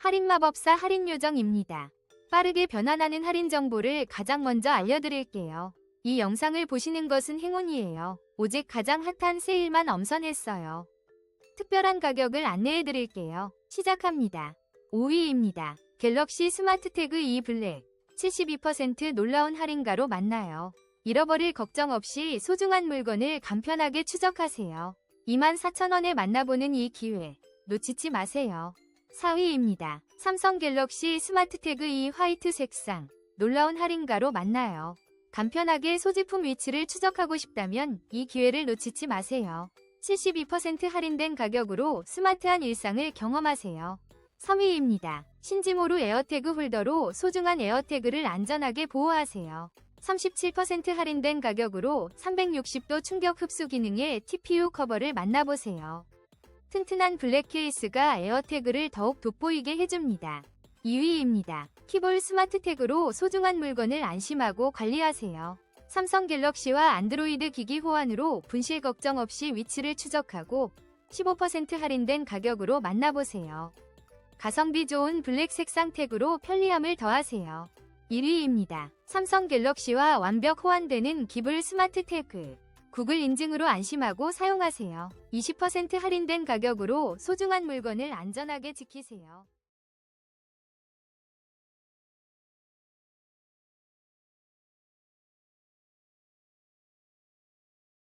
할인 마법사 할인 요정입니다. 빠르게 변환하는 할인 정보를 가장 먼저 알려드릴게요. 이 영상을 보시는 것은 행운이에요. 오직 가장 핫한 세일만 엄선했어요. 특별한 가격을 안내해드릴게요. 시작합니다. 5위입니다. 갤럭시 스마트 태그 2 블랙 72% 놀라운 할인가로 만나요. 잃어버릴 걱정 없이 소중한 물건을 간편하게 추적하세요. 24,000원에 만나보는 이 기회 놓치지 마세요. 4위입니다. 삼성 갤럭시 스마트 태그 2 화이트 색상 놀라운 할인가로 만나요. 간편하게 소지품 위치를 추적하고 싶다면 이 기회를 놓치지 마세요. 72% 할인된 가격으로 스마트한 일상을 경험하세요. 3위입니다. 신지모루 에어태그 홀더로 소중한 에어태그를 안전하게 보호하세요. 37% 할인된 가격으로 360도 충격 흡수 기능의 TPU 커버를 만나보세요. 튼튼한 블랙 케이스가 에어태그를 더욱 돋보이게 해줍니다. 2위입니다. 키볼 스마트 태그로 소중한 물건을 안심하고 관리하세요. 삼성 갤럭시와 안드로이드 기기 호환으로 분실 걱정 없이 위치를 추적하고 15% 할인된 가격으로 만나보세요. 가성비 좋은 블랙 색상 태그로 편리함을 더하세요. 1위입니다. 삼성 갤럭시와 완벽 호환되는 기블 스마트 태그. 구글 인증으로 안심하고 사용하세요. 20% 할인된 가격으로 소중한 물건을 안전하게 지키세요.